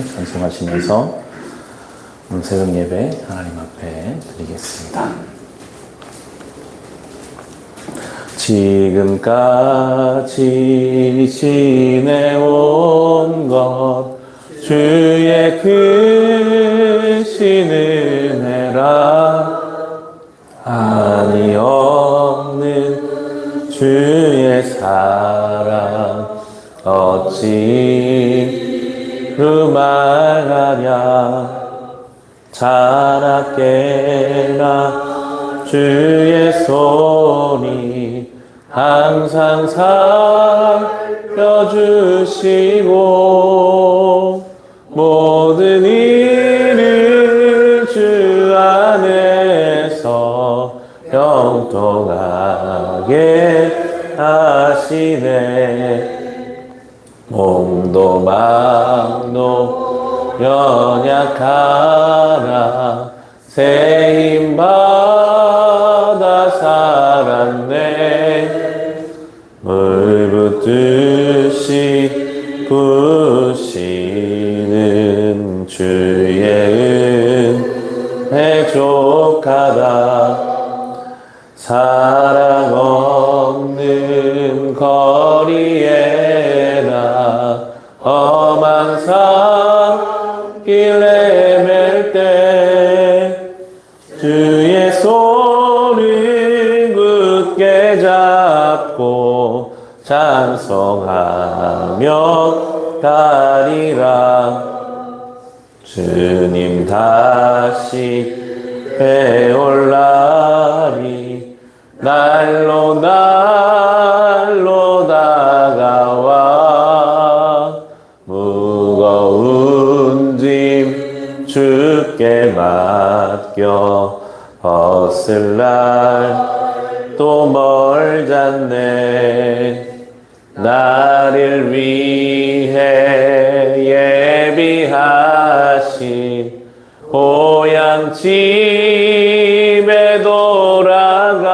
찬송하시면서 오늘 새벽 예배 하나님 앞에 드리겠습니다. 지금까지 지내온 것 주의 크신 은혜라 아니 없는 주의 사랑 어찌 루말하랴 자라깨나 주의 손이 항상 살려주시고 모든 일을 주 안에서 형통하게 하시네 몸도 마음도 연약하나 새 힘 받아 살았네. 물 붓듯이 부시는 주의 은혜 족하다. 사랑 길에 맬때 주의 손을 굳게 잡고 찬송하며 가리라. 주님 다시 배올 날이 날로 날로 주께 맡겨 벗을 날 또 멀잖네? 나를 위해 예비하신 고향 집에 돌아가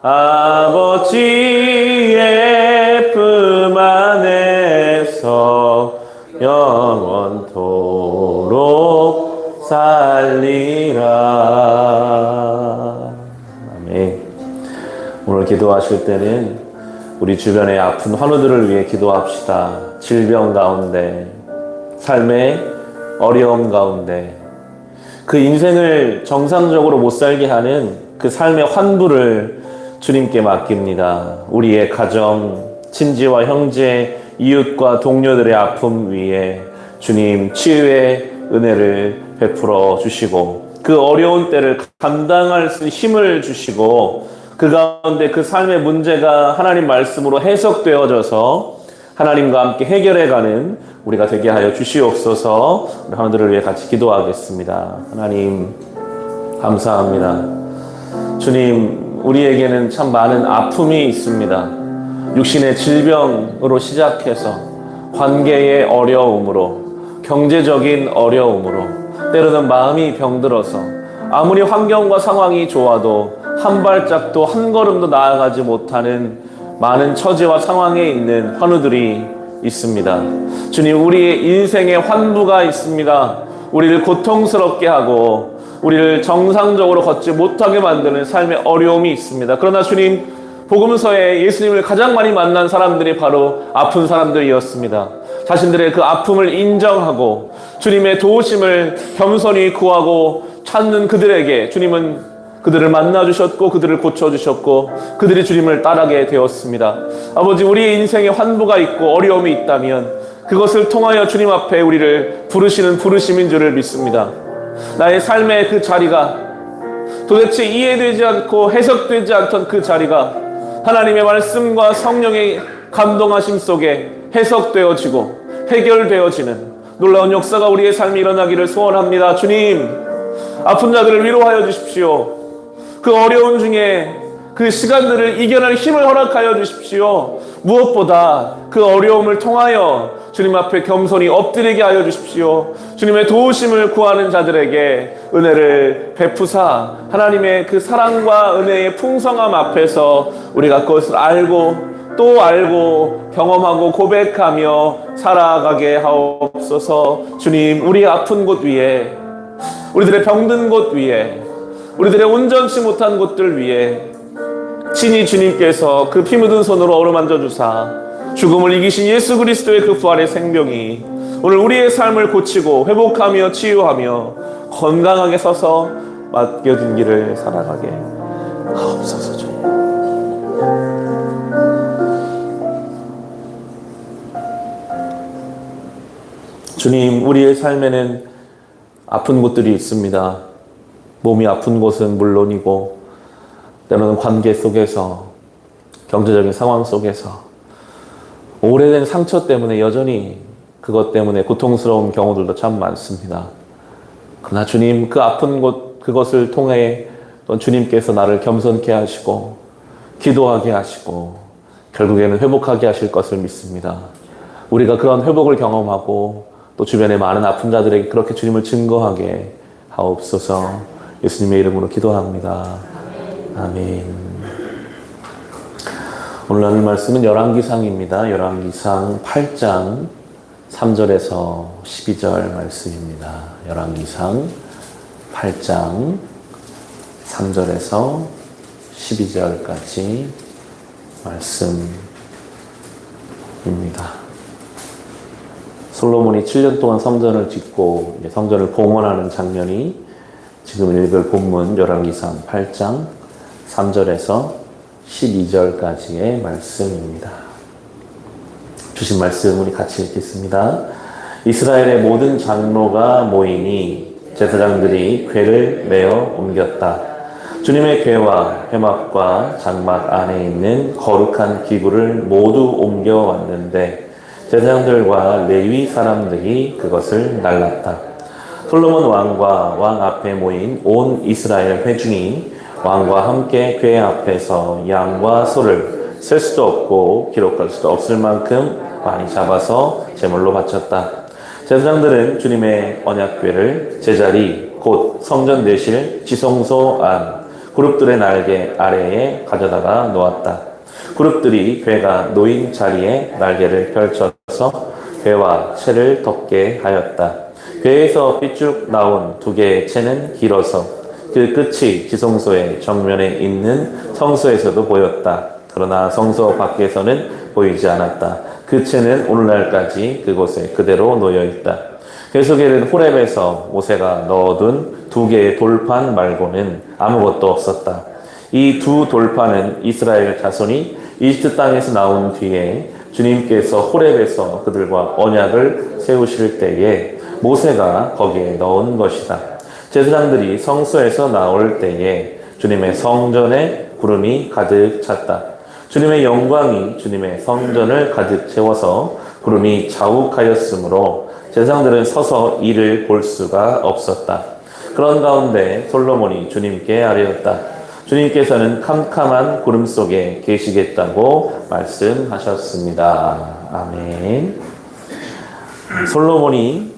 아버지 영원토록 살리라 아멘 오늘 기도하실 때는 우리 주변의 아픈 환우들을 위해 기도합시다. 질병 가운데, 삶의 어려움 가운데, 그 인생을 정상적으로 못 살게 하는 그 삶의 환부를 주님께 맡깁니다. 우리의 가정, 친지와 형제, 이웃과 동료들의 아픔 위에 주님 치유의 은혜를 베풀어 주시고 그 어려운 때를 감당할 수 있는 힘을 주시고 그 가운데 그 삶의 문제가 하나님 말씀으로 해석되어져서 하나님과 함께 해결해가는 우리가 되게 하여 주시옵소서 우리 하나들을 위해 같이 기도하겠습니다. 하나님 감사합니다. 주님 우리에게는 참 많은 아픔이 있습니다. 육신의 질병으로 시작해서 관계의 어려움으로 경제적인 어려움으로 때로는 마음이 병들어서 아무리 환경과 상황이 좋아도 한 발짝도 한 걸음도 나아가지 못하는 많은 처지와 상황에 있는 환우들이 있습니다. 주님, 우리의 인생에 환부가 있습니다. 우리를 고통스럽게 하고 우리를 정상적으로 걷지 못하게 만드는 삶의 어려움이 있습니다. 그러나 주님, 복음서에 예수님을 가장 많이 만난 사람들이 바로 아픈 사람들이었습니다. 자신들의 그 아픔을 인정하고 주님의 도우심을 겸손히 구하고 찾는 그들에게 주님은 그들을 만나 주셨고 그들을 고쳐 주셨고 그들이 주님을 따르게 되었습니다. 아버지 우리의 인생에 환부가 있고 어려움이 있다면 그것을 통하여 주님 앞에 우리를 부르시는 부르심인 줄을 믿습니다. 나의 삶의 그 자리가 도대체 이해되지 않고 해석되지 않던 그 자리가 하나님의 말씀과 성령의 감동하심 속에 해석되어지고 해결되어지는 놀라운 역사가 우리의 삶에 일어나기를 소원합니다. 주님, 아픈 자들을 위로하여 주십시오. 그 어려운 중에 그 시간들을 이겨낼 힘을 허락하여 주십시오. 무엇보다 그 어려움을 통하여 주님 앞에 겸손히 엎드리게 하여 주십시오. 주님의 도우심을 구하는 자들에게 은혜를 베푸사 하나님의 그 사랑과 은혜의 풍성함 앞에서 우리가 그것을 알고 또 알고 경험하고 고백하며 살아가게 하옵소서. 주님, 우리 아픈 곳 위에, 우리들의 병든 곳 위에, 우리들의 온전치 못한 곳들 위에 친히 주님께서 그 피 묻은 손으로 어루만져 주사 죽음을 이기신 예수 그리스도의 그 부활의 생명이 오늘 우리의 삶을 고치고 회복하며 치유하며 건강하게 서서 맡겨진 길을 살아가게 하옵소서 주님. 우리의 삶에는 아픈 곳들이 있습니다. 몸이 아픈 곳은 물론이고, 때로는 관계 속에서, 경제적인 상황 속에서, 오래된 상처 때문에 여전히 그것 때문에 고통스러운 경우들도 참 많습니다. 그러나 주님, 그 아픈 곳, 그것을 통해 또 주님께서 나를 겸손케 하시고, 기도하게 하시고, 결국에는 회복하게 하실 것을 믿습니다. 우리가 그런 회복을 경험하고, 또 주변의 많은 아픈 자들에게 그렇게 주님을 증거하게 하옵소서 예수님의 이름으로 기도합니다. 아멘. 오늘 나눌 말씀은 열왕기상입니다. 열왕기상 8장 3절에서 12절 말씀입니다. 열왕기상 8장 3절에서 12절까지 말씀입니다. 솔로몬이 7년 동안 성전을 짓고 성전을 봉헌하는 장면이 지금 읽을 본문 열왕기상 8장 3절에서 12절까지의 말씀입니다. 주신 말씀 우리 같이 읽겠습니다. 이스라엘의 모든 장로가 모이니 제사장들이 궤를 메어 옮겼다. 주님의 궤와 회막과 장막 안에 있는 거룩한 기구를 모두 옮겨왔는데 제사장들과 레위 사람들이 그것을 날랐다. 솔로몬 왕과 왕 앞에 모인 온 이스라엘 회중이 왕과 함께 궤 앞에서 양과 소를 셀 수도 없고 기록할 수도 없을 만큼 많이 잡아서 제물로 바쳤다. 제사장들은 주님의 언약궤를 제자리 곧 성전 내실 지성소 안 그룹들의 날개 아래에 가져다가 놓았다. 그룹들이 괴가 놓인 자리에 날개를 펼쳐서 괴와 채를 덮게 하였다. 괴에서 삐쭉 나온 두 개의 채는 길어서 그 끝이 지성소의 정면에 있는 성소에서도 보였다. 그러나 성소 밖에서는 보이지 않았다. 그 채는 오늘날까지 그곳에 그대로 놓여 있다. 계속에는 호렙에서 모세가 넣어둔 두 개의 돌판 말고는 아무것도 없었다. 이 두 돌판은 이스라엘 자손이 이집트 땅에서 나온 뒤에 주님께서 호렙에서 그들과 언약을 세우실 때에 모세가 거기에 넣은 것이다. 제사장들이 성소에서 나올 때에 주님의 성전에 구름이 가득 찼다. 주님의 영광이 주님의 성전을 가득 채워서 구름이 자욱하였으므로 제사장들은 서서 이를 볼 수가 없었다. 그런 가운데 솔로몬이 주님께 아뢰었다. 주님께서는 캄캄한 구름 속에 계시겠다고 말씀하셨습니다. 아멘. 솔로몬이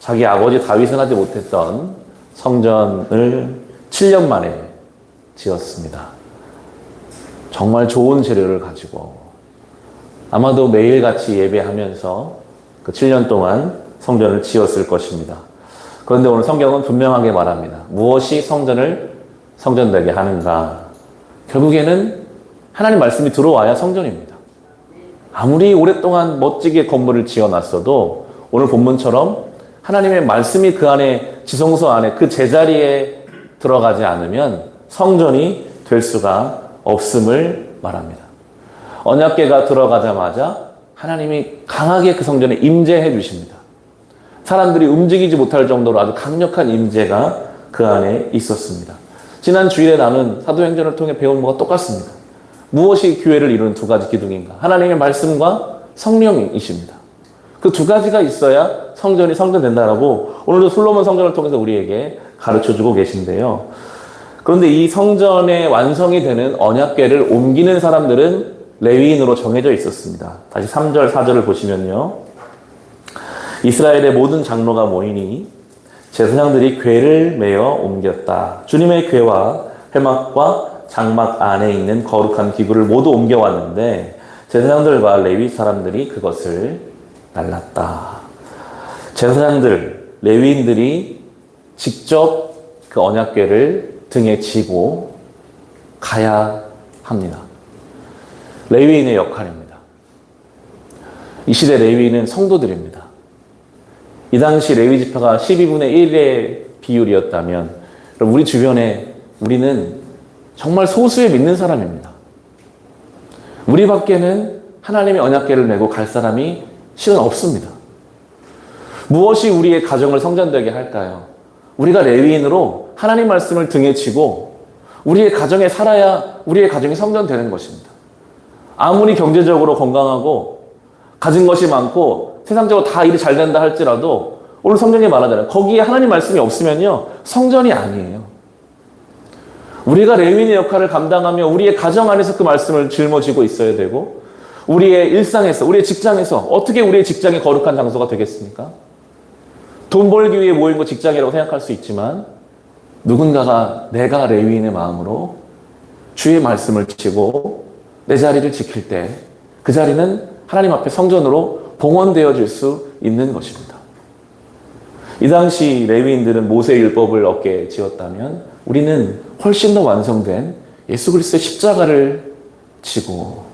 자기 아버지 다윗은 하지 못했던 성전을 7년 만에 지었습니다. 정말 좋은 재료를 가지고 아마도 매일같이 예배하면서 그 7년 동안 성전을 지었을 것입니다. 그런데 오늘 성경은 분명하게 말합니다. 무엇이 성전을 성전되게 하는가? 결국에는 하나님 말씀이 들어와야 성전입니다. 아무리 오랫동안 멋지게 건물을 지어놨어도 오늘 본문처럼 하나님의 말씀이 그 안에 지성소 안에 그 제자리에 들어가지 않으면 성전이 될 수가 없음을 말합니다. 언약계가 들어가자마자 하나님이 강하게 그 성전에 임재해 주십니다. 사람들이 움직이지 못할 정도로 아주 강력한 임재가 그 안에 있었습니다. 지난 주일에 나눈 사도행전을 통해 배운 뭐가 똑같습니다. 무엇이 교회를 이루는 두 가지 기둥인가? 하나님의 말씀과 성령이십니다. 그 두 가지가 있어야 성전이 성전된다라고 오늘도 솔로몬 성전을 통해서 우리에게 가르쳐 주고 계신데요. 그런데 이 성전의 완성이 되는 언약궤를 옮기는 사람들은 레위인으로 정해져 있었습니다. 다시 3절, 4절을 보시면요. 이스라엘의 모든 장로가 모이니 제사장들이 궤를 메어 옮겼다. 주님의 궤와 회막과 장막 안에 있는 거룩한 기구를 모두 옮겨왔는데 제사장들과 레위 사람들이 그것을 날랐다. 제사장들, 레위인들이 직접 그 언약궤를 등에 지고 가야 합니다. 레위인의 역할입니다. 이 시대 레위인은 성도들입니다. 이 당시 레위 지파가 12분의 1의 비율이었다면 우리 주변에 우리는 정말 소수의 믿는 사람입니다. 우리 밖에는 하나님의 언약궤를 메고 갈 사람이 실은 없습니다. 무엇이 우리의 가정을 성전되게 할까요? 우리가 레위인으로 하나님 말씀을 등에 지고 우리의 가정에 살아야 우리의 가정이 성전되는 것입니다. 아무리 경제적으로 건강하고 가진 것이 많고 세상적으로 다 일이 잘 된다 할지라도 오늘 성경에 말하잖아요. 거기에 하나님 말씀이 없으면요. 성전이 아니에요. 우리가 레위인의 역할을 감당하며 우리의 가정 안에서 그 말씀을 짊어지고 있어야 되고 우리의 일상에서 우리의 직장에서 어떻게 우리의 직장이 거룩한 장소가 되겠습니까? 돈 벌기 위해 모인 거 직장이라고 생각할 수 있지만 누군가가 내가 레위인의 마음으로 주의 말씀을 지키고 내 자리를 지킬 때 그 자리는 하나님 앞에 성전으로 봉헌되어질 수 있는 것입니다. 이 당시 레위인들은 모세 율법을 얻게 지었다면 우리는 훨씬 더 완성된 예수 그리스도의 십자가를 지고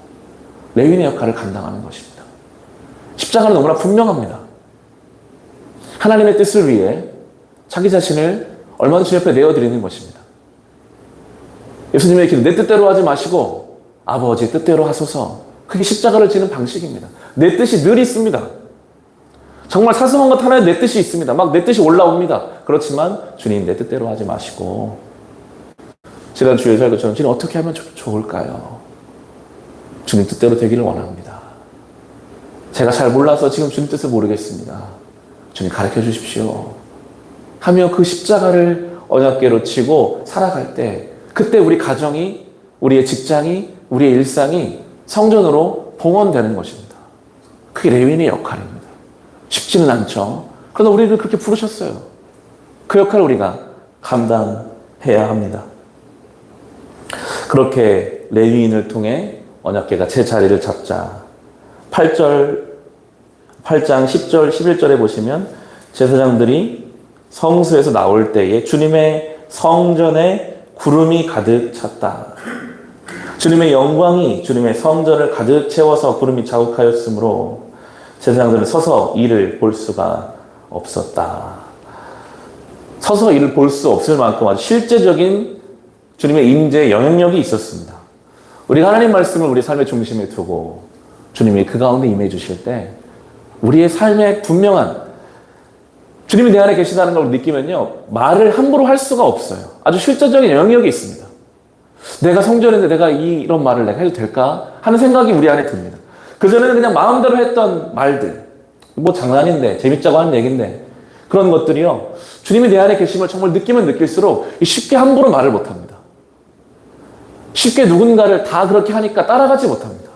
레위인의 역할을 감당하는 것입니다. 십자가는 너무나 분명합니다. 하나님의 뜻을 위해 자기 자신을 얼마나 주님 앞에 내어드리는 것입니다. 예수님의 기도 내 뜻대로 하지 마시고 아버지 뜻대로 하소서 그게 십자가를 지는 방식입니다. 내 뜻이 늘 있습니다. 정말 사소한 것 하나에 내 뜻이 있습니다. 막 내 뜻이 올라옵니다. 그렇지만 주님 내 뜻대로 하지 마시고 지난 주일 살고처럼 주님 어떻게 하면 좋- 좋을까요? 주님 뜻대로 되기를 원합니다. 제가 잘 몰라서 지금 주님 뜻을 모르겠습니다. 주님 가르쳐 주십시오. 하며 그 십자가를 언약궤로 치고 살아갈 때 그때 우리 가정이 우리의 직장이 우리의 일상이 성전으로 봉헌되는 것입니다. 그게 레위인의 역할입니다. 쉽지는 않죠. 그러나 우리를 그렇게 부르셨어요. 그 역할을 우리가 감당해야 합니다. 그렇게 레위인을 통해 언약궤가 제 자리를 잡자 8절 8장 10절 11절에 보시면 제사장들이 성수에서 나올 때에 주님의 성전에 구름이 가득 찼다. 주님의 영광이 주님의 성전을 가득 채워서 구름이 자욱하였으므로 제사장들은 서서 이를 볼 수가 없었다. 서서 이를 볼 수 없을 만큼 아주 실제적인 주님의 임재 영향력이 있었습니다. 우리가 하나님 말씀을 우리 삶의 중심에 두고 주님이 그 가운데 임해 주실 때 우리의 삶에 분명한 주님이 내 안에 계시다는 걸 느끼면요 말을 함부로 할 수가 없어요. 아주 실제적인 영향력이 있습니다. 내가 성전인데 내가 이, 이런 말을 내가 해도 될까 하는 생각이 우리 안에 듭니다. 그 전에는 그냥 마음대로 했던 말들 뭐 장난인데 재밌자고 하는 얘기인데 그런 것들이요 주님이 내 안에 계심을 정말 느끼면 느낄수록 쉽게 함부로 말을 못합니다. 쉽게 누군가를 다 그렇게 하니까 따라가지 못합니다.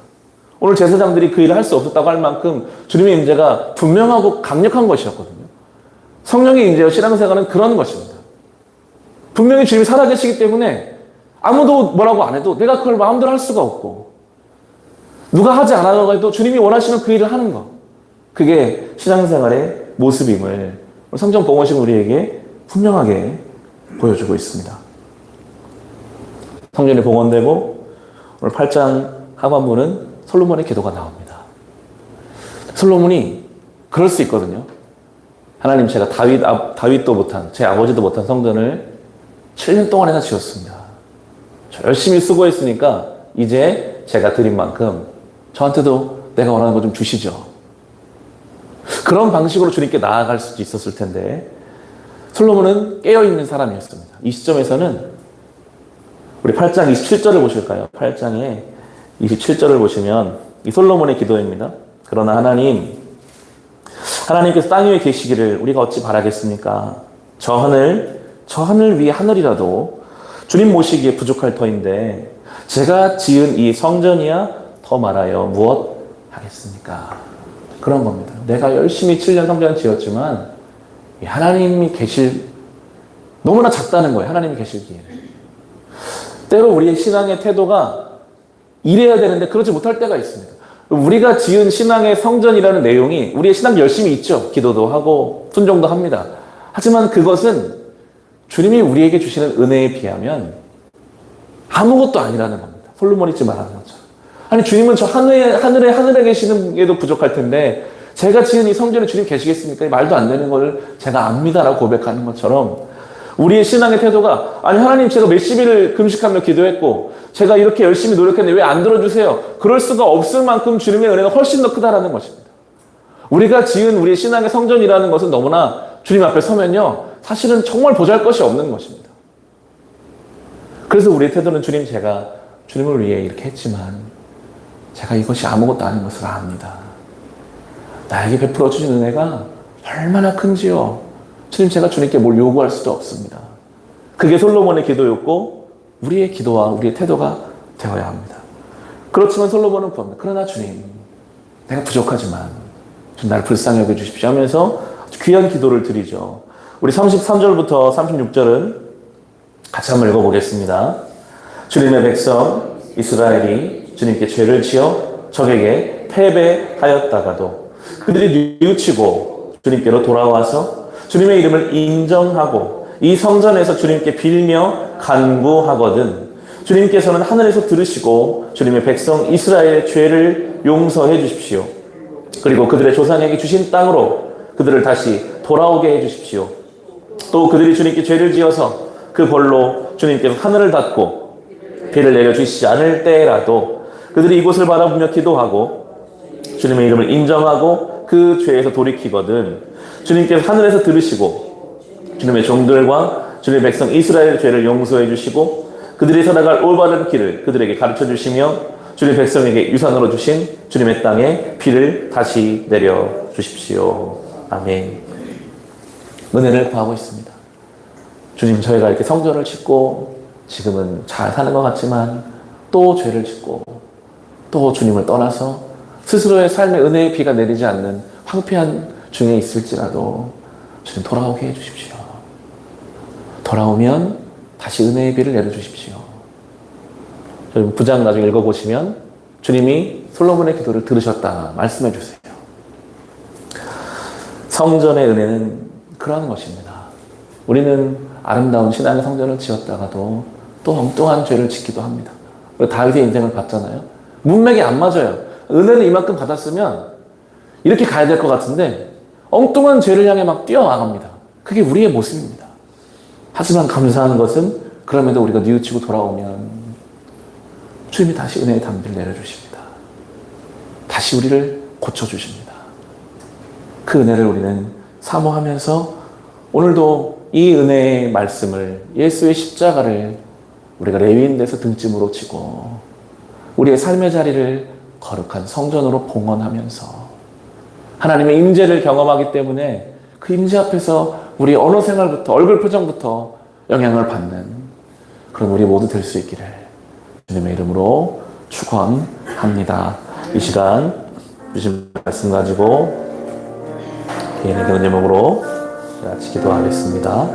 오늘 제사장들이 그 일을 할 수 없었다고 할 만큼 주님의 임재가 분명하고 강력한 것이었거든요. 성령의 임재와 신앙생활은 그런 것입니다. 분명히 주님이 살아계시기 때문에 아무도 뭐라고 안 해도 내가 그걸 마음대로 할 수가 없고 누가 하지 않아도 해도 주님이 원하시는 그 일을 하는 것. 그게 신앙생활의 모습임을 성경 봉헌신 우리에게 분명하게 보여주고 있습니다. 성전이 봉헌되고 오늘 8장 하반부는 솔로몬의 기도가 나옵니다. 솔로몬이 그럴 수 있거든요. 하나님 제가 다윗 아, 다윗도 못한 제 아버지도 못한 성전을 7년 동안이나 지었습니다. 저 열심히 수고했으니까 이제 제가 드린 만큼 저한테도 내가 원하는 거 좀 주시죠. 그런 방식으로 주님께 나아갈 수도 있었을 텐데 솔로몬은 깨어 있는 사람이었습니다. 이 시점에서는 우리 8장 27절을 보실까요? 8장에 27절을 보시면 이 솔로몬의 기도입니다. 그러나 하나님, 하나님께서 땅 위에 계시기를 우리가 어찌 바라겠습니까? 저 하늘, 저 하늘 위에 하늘이라도 주님 모시기에 부족할 터인데 제가 지은 이 성전이야 더 말하여 무엇 하겠습니까? 그런 겁니다. 내가 열심히 7년 성전 지었지만 이 하나님이 계실 너무나 작다는 거예요. 하나님이 계실기에. 때로 우리의 신앙의 태도가 이래야 되는데 그러지 못할 때가 있습니다. 우리가 지은 신앙의 성전이라는 내용이 우리의 신앙 열심히 있죠. 기도도 하고 순종도 합니다. 하지만 그것은 주님이 우리에게 주시는 은혜에 비하면 아무것도 아니라는 겁니다. 솔로몬이 지금 말하는 것처럼. 아니 주님은 저 하늘에 하늘에 하늘에 계시는 게도 부족할 텐데 제가 지은 이 성전에 주님 계시겠습니까? 말도 안 되는 걸 제가 압니다라고 고백하는 것처럼 우리의 신앙의 태도가 아니 하나님 제가 몇십 일을 금식하며 기도했고 제가 이렇게 열심히 노력했는데 왜 안 들어주세요? 그럴 수가 없을 만큼 주님의 은혜가 훨씬 더 크다라는 것입니다. 우리가 지은 우리의 신앙의 성전이라는 것은 너무나 주님 앞에 서면요 사실은 정말 보잘 것이 없는 것입니다. 그래서 우리의 태도는 주님 제가 주님을 위해 이렇게 했지만 제가 이것이 아무것도 아닌 것을 압니다. 나에게 베풀어 주신 은혜가 얼마나 큰지요. 주님 제가 주님께 뭘 요구할 수도 없습니다. 그게 솔로몬의 기도였고 우리의 기도와 우리의 태도가 되어야 합니다. 그렇지만 솔로몬은 구합니다. 그러나 주님 내가 부족하지만 좀 나를 불쌍히 여겨 주십시오 하면서 귀한 기도를 드리죠. 우리 33절부터 36절은 같이 한번 읽어보겠습니다. 주님의 백성 이스라엘이 주님께 죄를 지어 적에게 패배하였다가도 그들이 뉘우치고 주님께로 돌아와서 주님의 이름을 인정하고 이 성전에서 주님께 빌며 간구하거든 주님께서는 하늘에서 들으시고 주님의 백성 이스라엘의 죄를 용서해 주십시오. 그리고 그들의 조상에게 주신 땅으로 그들을 다시 돌아오게 해 주십시오. 또 그들이 주님께 죄를 지어서 그 벌로 주님께서 하늘을 닫고 비를 내려 주시지 않을 때라도 그들이 이곳을 바라보며 기도하고 주님의 이름을 인정하고 그 죄에서 돌이키거든 주님께서 하늘에서 들으시고 주님의 종들과 주님의 백성 이스라엘의 죄를 용서해 주시고 그들이 살아갈 올바른 길을 그들에게 가르쳐 주시며 주님 백성에게 유산으로 주신 주님의 땅에 비를 다시 내려 주십시오. 아멘. 은혜를 구하고 있습니다. 주님, 저희가 이렇게 성전을 짓고 지금은 잘 사는 것 같지만 또 죄를 짓고 또 주님을 떠나서 스스로의 삶의 은혜의 비가 내리지 않는 황폐한 중에 있을지라도 주님 돌아오게 해주십시오. 돌아오면 다시 은혜의 비를 내려주십시오. 부장 나중에 읽어보시면 주님이 솔로몬의 기도를 들으셨다 말씀해 주세요. 성전의 은혜는 그러한 것입니다. 우리는 아름다운 신앙의 성전을 지었다가도 또 엉뚱한 죄를 짓기도 합니다. 다윗의 인생을 봤잖아요. 문맥이 안 맞아요. 은혜는 이만큼 받았으면 이렇게 가야 될 것 같은데 엉뚱한 죄를 향해 막 뛰어나갑니다. 그게 우리의 모습입니다. 하지만 감사한 것은 그럼에도 우리가 뉘우치고 돌아오면 주님이 다시 은혜의 담비를 내려주십니다. 다시 우리를 고쳐주십니다. 그 은혜를 우리는 사모하면서 오늘도 이 은혜의 말씀을 예수의 십자가를 우리가 레위인돼서 등짐으로 지고 우리의 삶의 자리를 거룩한 성전으로 봉헌하면서 하나님의 임재를 경험하기 때문에 그 임재 앞에서 우리 언어 생활부터 얼굴 표정부터 영향을 받는 그런 우리 모두 될 수 있기를 주님의 이름으로 축원합니다. 이 시간 주신 말씀 가지고 개인의 그런 제목으로 같이 기도하겠습니다.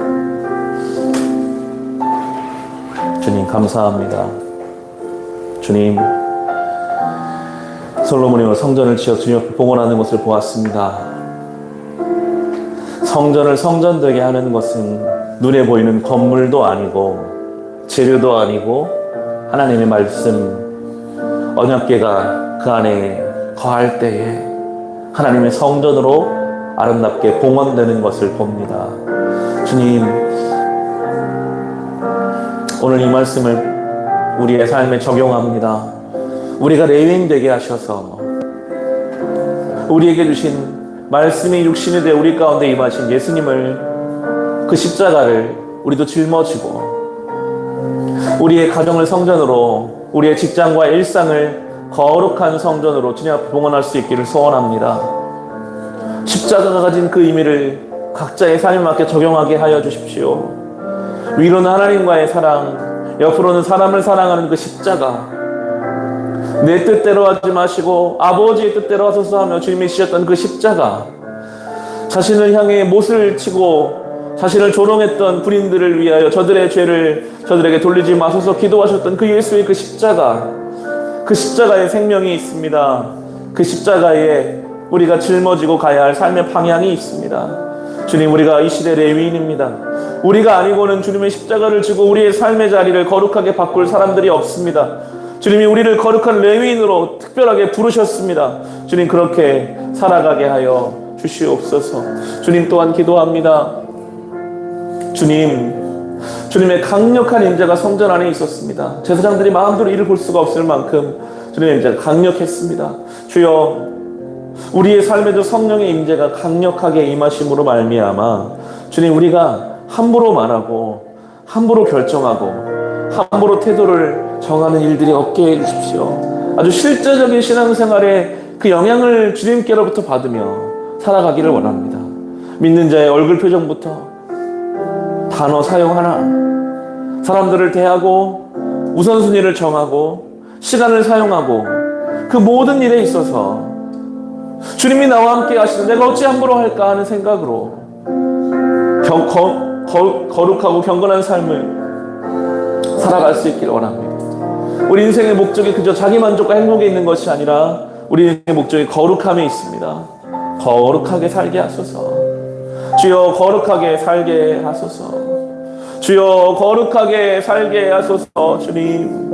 주님 감사합니다. 주님 솔로몬이 성전을 지어 주님 앞에 봉헌하는 것을 보았습니다. 성전을 성전되게 하는 것은 눈에 보이는 건물도 아니고 재료도 아니고 하나님의 말씀 언약계가 그 안에 거할 때에 하나님의 성전으로 아름답게 봉헌되는 것을 봅니다. 주님 오늘 이 말씀을 우리의 삶에 적용합니다. 우리가 레위인 되게 하셔서 우리에게 주신 말씀이 육신이 되어 우리 가운데 임하신 예수님을 그 십자가를 우리도 짊어지고 우리의 가정을 성전으로 우리의 직장과 일상을 거룩한 성전으로 주님 앞에 봉헌할 수 있기를 소원합니다. 십자가가 가진 그 의미를 각자의 삶에 맞게 적용하게 하여 주십시오. 위로는 하나님과의 사랑, 옆으로는 사람을 사랑하는 그 십자가. 내 뜻대로 하지 마시고 아버지의 뜻대로 하소서 하며 주님이 지셨던 그 십자가. 자신을 향해 못을 치고 자신을 조롱했던 군인들을 위하여 저들의 죄를 저들에게 돌리지 마소서 기도하셨던 그 예수의 그 십자가. 그 십자가에 생명이 있습니다. 그 십자가에 우리가 짊어지고 가야 할 삶의 방향이 있습니다. 주님, 우리가 이 시대 레위인입니다. 우리가 아니고는 주님의 십자가를 지고 우리의 삶의 자리를 거룩하게 바꿀 사람들이 없습니다. 주님이 우리를 거룩한 레위인으로 특별하게 부르셨습니다. 주님, 그렇게 살아가게 하여 주시옵소서. 주님 또한 기도합니다. 주님, 주님의 강력한 인자가 성전 안에 있었습니다. 제사장들이 마음대로 이를 볼 수가 없을 만큼 주님의 인자가 강력했습니다. 주여, 우리의 삶에도 성령의 임재가 강력하게 임하심으로 말미암아 주님 우리가 함부로 말하고 함부로 결정하고 함부로 태도를 정하는 일들이 없게 해 주십시오. 아주 실제적인 신앙생활에 그 영향을 주님께로부터 받으며 살아가기를 원합니다. 믿는 자의 얼굴 표정부터 단어 사용 하나, 사람들을 대하고 우선순위를 정하고 시간을 사용하고 그 모든 일에 있어서 주님이 나와 함께 하시는 내가 어찌 함부로 할까 하는 생각으로 경, 거, 거, 거룩하고 경건한 삶을 살아갈 수 있기를 원합니다. 우리 인생의 목적이 그저 자기 만족과 행복에 있는 것이 아니라 우리 인생의 목적이 거룩함에 있습니다. 거룩하게 살게 하소서. 주여 거룩하게 살게 하소서. 주여 거룩하게 살게 하소서. 주님.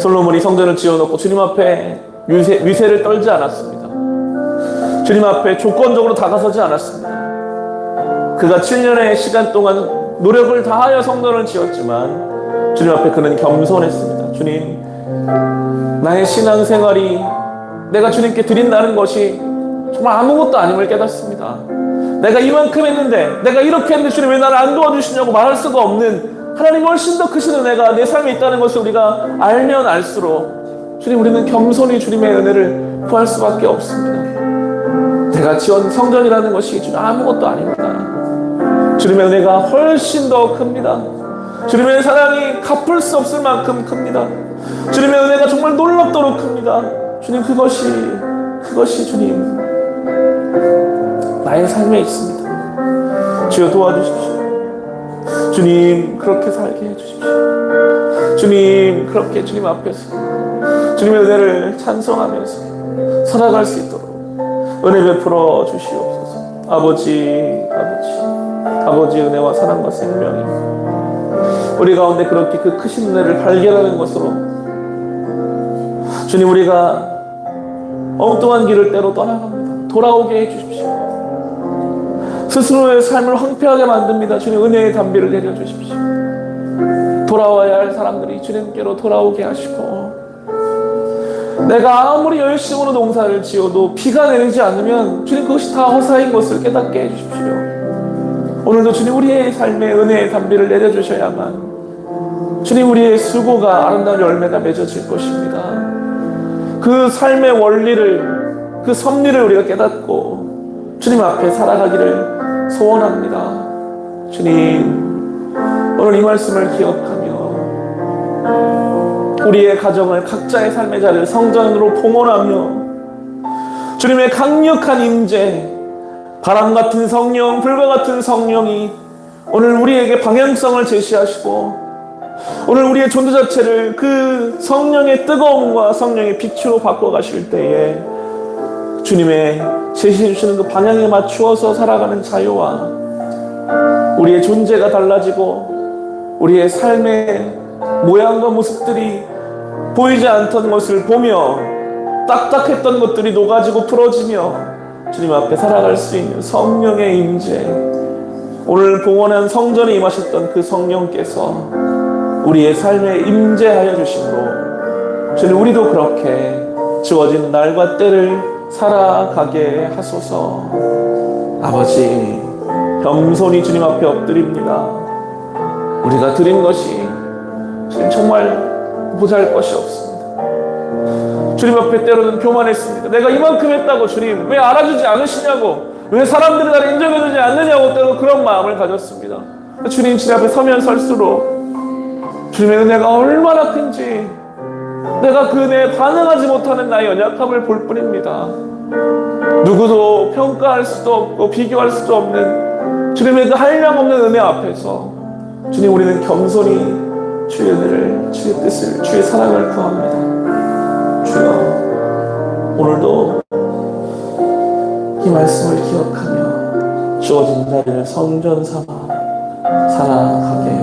솔로몬이 성전을 지어놓고 주님 앞에 위세, 위세를 떨지 않았습니다. 주님 앞에 조건적으로 다가서지 않았습니다. 그가 7년의 시간 동안 노력을 다하여 성전을 지었지만 주님 앞에 그는 겸손했습니다. 주님, 나의 신앙생활이 내가 주님께 드린다는 것이 정말 아무것도 아님을 깨닫습니다. 내가 이만큼 했는데, 내가 이렇게 했는데 주님 왜 나를 안 도와주시냐고 말할 수가 없는 하나님 훨씬 더 크신 은혜가 내 삶에 있다는 것을 우리가 알면 알수록 주님 우리는 겸손히 주님의 은혜를 구할 수밖에 없습니다. 내가 지은 성전이라는 것이 주님 아무것도 아닙니다. 주님의 은혜가 훨씬 더 큽니다. 주님의 사랑이 갚을 수 없을 만큼 큽니다. 주님의 은혜가 정말 놀랍도록 큽니다. 주님 그것이 그것이 주님 나의 삶에 있습니다. 주여 도와주십시오. 주님 그렇게 살게 해주십시오. 주님 그렇게 주님 앞에서 주님의 은혜를 찬송하면서 살아갈 수 있도록 은혜 베풀어 주시옵소서. 아버지 아버지 아버지 은혜와 사랑과 생명이 우리 가운데 그렇게 그 크신 은혜를 발견하는 것으로 주님 우리가 엉뚱한 길을 때로 떠나갑니다. 돌아오게 해주십시오. 스스로의 삶을 황폐하게 만듭니다. 주님 은혜의 담비를 내려주십시오. 돌아와야 할 사람들이 주님께로 돌아오게 하시고 내가 아무리 열심으로 농사를 지어도 비가 내리지 않으면 주님 그것이 다 허사인 것을 깨닫게 해주십시오. 오늘도 주님 우리의 삶에 은혜의 담비를 내려주셔야만 주님 우리의 수고가 아름다운 열매가 맺어질 것입니다. 그 삶의 원리를 그 섭리를 우리가 깨닫고 주님 앞에 살아가기를 소원합니다. 주님 오늘 이 말씀을 기억하며 우리의 가정을 각자의 삶의 자리를 성전으로 봉헌하며 주님의 강력한 임재 바람 같은 성령 불과 같은 성령이 오늘 우리에게 방향성을 제시하시고 오늘 우리의 존재 자체를 그 성령의 뜨거움과 성령의 빛으로 바꿔가실 때에 주님의 제시해 주시는 그 방향에 맞추어서 살아가는 자유와 우리의 존재가 달라지고 우리의 삶의 모양과 모습들이 보이지 않던 것을 보며 딱딱했던 것들이 녹아지고 풀어지며 주님 앞에 살아갈 수 있는 성령의 임재. 오늘 봉헌한 성전에 임하셨던 그 성령께서 우리의 삶에 임재하여 주심으로 주님 우리도 그렇게 주어진 날과 때를 살아가게 하소서. 아버지 겸손히 주님 앞에 엎드립니다. 우리가 드린 것이 주님 정말 보잘 것이 없습니다. 주님 앞에 때로는 교만했습니다. 내가 이만큼 했다고 주님 왜 알아주지 않으시냐고 왜 사람들이 나를 인정해주지 않느냐고 때로 그런 마음을 가졌습니다. 주님 주님 앞에 서면 설수록 주님의 은혜가 얼마나 큰지 내가 그 은혜에 반응하지 못하는 나의 연약함을 볼 뿐입니다. 누구도 평가할 수도 없고 비교할 수도 없는 주님의 그 한량없는 은혜 앞에서 주님 우리는 겸손히 주의 은혜를 주의 뜻을 주의 사랑을 구합니다. 주여 오늘도 이 말씀을 기억하며 주어진 자리를 성전 삼아 살아가게